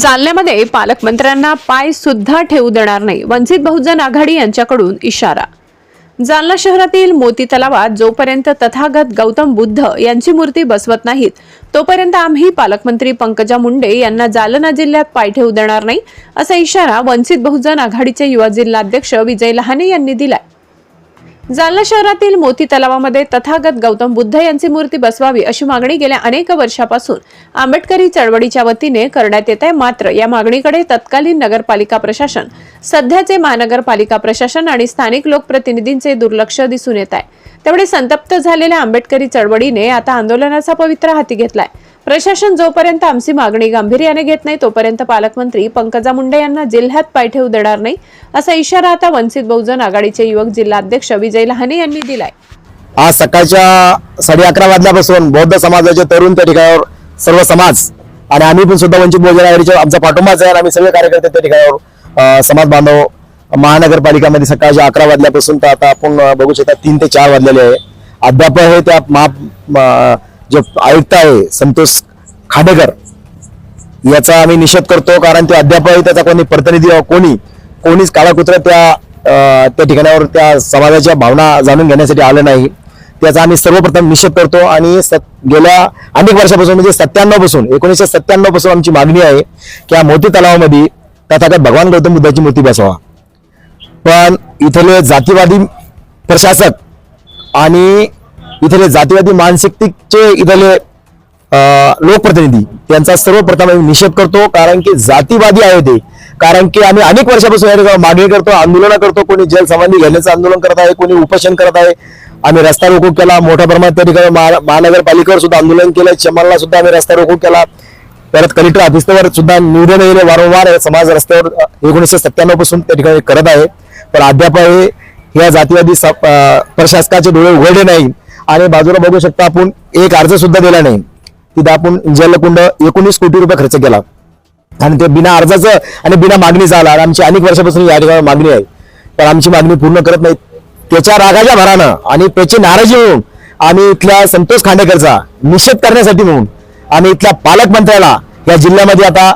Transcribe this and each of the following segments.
जालन्यामध्ये पालकमंत्र्यांना पाय सुद्धा ठेवू देणार नाही. वंचित बहुजन आघाडी यांच्याकडून इशारा. जालना शहरातील मोती तलावात जोपर्यंत तथागत गौतम बुद्ध यांची मूर्ती बसवत नाहीत तोपर्यंत आम्ही पालकमंत्री पंकजा मुंडे यांना जालना जिल्ह्यात पाय ठेवू देणार नाही असा इशारा वंचित बहुजन आघाडीचे युवा जिल्हाध्यक्ष विजय लहाने यांनी दिलाय. जालना शहरातील मोती तलावामध्ये तथागत गौतम बुद्ध यांची मूर्ती बसवावी अशी मागणी गेल्या अनेक वर्षापासून आंबेडकरी चळवळीच्या वतीने करण्यात येत आहे. मात्र या मागणीकडे तत्कालीन नगरपालिका प्रशासन सध्याचे महानगरपालिका प्रशासन आणि स्थानिक लोकप्रतिनिधींचे दुर्लक्ष दिसून येत आहे. तेवढे संतप्त झालेल्या आंबेडकरी चळवळीने आता आंदोलनाचा पवित्र हाती घेतलाय. प्रशासन जोपर्यंत आमची मागणी गांभीर्याने घेत नाही तोपर्यंत पालकमंत्री पंकजा मुंडे यांना जिल्ह्यात पाय ठेवू देणार नाही असा इशारा आता वंचित बहुजन आघाडीचे युवक जिल्हाध्यक्ष विजय लहाने यांनी दिलाय. आज सकाळच्या साडे अकरा वाजल्यापासून बौद्ध समाजाचे तरुण त्या ठिकाणावर सर्व समाज आणि आम्ही पण सुद्धा वंचित बहुजन आघाडीच्या आमचा पाठोंबाच आहे आणि आम्ही सगळे कार्यकर्ते त्या ठिकाणावर समाज बांधव महानगरपालिकामध्ये सकाळच्या अकरा वाजल्यापासून तर आता आपण बघू शकता तीन ते चार वाजलेले आहे. अद्याप हे त्या महा जे आयुक्त आहे संतोष खाडेकर याचा आम्ही निषेध करतो कारण ते अद्यापही त्याचा कोणी प्रतिनिधी कोणी कोणीच काळाकुत्र त्या त्या ठिकाणावर त्या समाजाच्या भावना जाणून घेण्यासाठी आलं नाही. त्याचा आम्ही सर्वप्रथम निषेध करतो आणि सत- गेल्या अनेक वर्षापासून म्हणजे सत्त्याण्णवपासून एकोणीसशे सत्त्याण्णवपासून आमची मागणी आहे की या मोती तलावामध्ये तथागत भगवान गौतम बुद्धाची मूर्ती बसवा. पण इथले जातीवादी प्रशासक आणि इथले जातीवादी मानसिकतेचे इथले लोकप्रतिनिधी त्यांचा सर्वप्रथम आम्ही निषेध करतो कारण की जातीवादी आहे ते. कारण की आम्ही अनेक वर्षापासून या ठिकाणी मागणी करतो आंदोलन करतो कोणी जल समाधी घेण्याचं आंदोलन करत आहे कोणी उपोषण करत आहे. आम्ही रस्ता रोको केला मोठ्या प्रमाणात त्या ठिकाणी महानगरपालिकेवर सुद्धा आंदोलन केलं चमनला सुद्धा आम्ही रस्ता रोको केला. परत कलेक्टर ऑफिसवर सुद्धा निवेदन येणे वारंवार समाज रस्त्यावर एकोणीसशे सत्त्याण्णवपासून त्या ठिकाणी करत आहे. पण अद्याप हे या जातीवादी स- प्रशासकाचे डोळे उघडले नाही. आणि बाजूला बघू शकता आपण एक अर्ज सुद्धा दिला नाही. तिथं आपण जलकुंड एकोणीस कोटी रुपये खर्च केला. आणि ते बिना अर्जाचं आणि बिना मागणीचा आला. आणि आमची अनेक वर्षापासून या ठिकाणी मागणी आहे. पण आमची मागणी पूर्ण करत नाही त्याच्या रागाच्या भरानं आणि त्याची नाराजी होऊन आम्ही इथल्या संतोष खांडेकरचा निषेध करण्यासाठी म्हणून आम्ही इथल्या पालकमंत्र्याला या जिल्ह्यामध्ये आता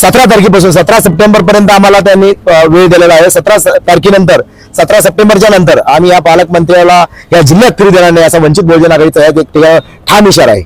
सतरा तारखेपासून सतरा सप्टेंबर पर्यंत आम्हाला त्यांनी वेळ दिलेला आहे. सतरा तारखेनंतर सतरा सप्टेंबरच्या नंतर आम्ही या पालकमंत्र्याला या जिल्ह्यात फिरू देणार नाही असा वंचित बहुजन आघाडीचा एक एक ठाम इशारा आहे.